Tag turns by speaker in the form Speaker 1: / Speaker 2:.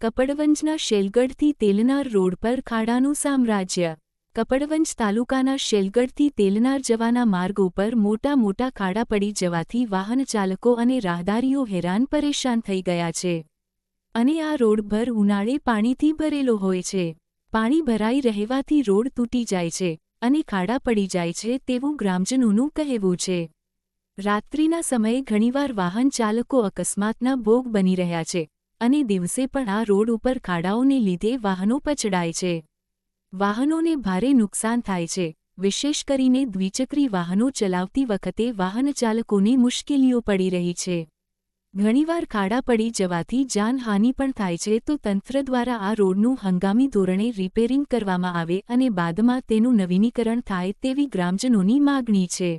Speaker 1: કપડવંજના શેલગઢથી Telnar road પર ખાડાનું સામ્રાજ્ય. કપડવંજ તાલુકાના શેલગઢથી તેલનાર જવાના માર્ગ ઉપર મોટા મોટા ખાડા પડી જવાથી વાહનચાલકો અને રાહદારીઓ હેરાન પરેશાન થઈ ગયા છે. અને આ રોડ ભર ઉનાળે પાણીથી ભરેલો હોય છે. પાણી ભરાઈ રહેવાથી રોડ તૂટી જાય છે અને ખાડા પડી જાય છે તેવું ગ્રામજનોનું કહેવું છે. રાત્રિના સમયે ઘણીવાર વાહન ચાલકો અકસ્માતના ભોગ બની રહ્યા છે. અને દિવસે પણ આ રોડ ઉપર ખાડાઓને લીધે વાહનો પછડાય છે. વાહનોને ભારે નુકસાન થાય છે. વિશેષ કરીને દ્વિચક્રી વાહનો ચલાવતી વખતે વાહનચાલકોને મુશ્કેલીઓ પડી રહી છે. ઘણીવાર ખાડા પડી જવાથી જાનહાનિ પણ થાય છે તો તંત્ર દ્વારા આ રોડનું હંગામી ધોરણે રિપેરિંગ કરવામાં આવે અને બાદમાં તેનું નવીનીકરણ થાય તેવી ગ્રામજનોની માગણી છે.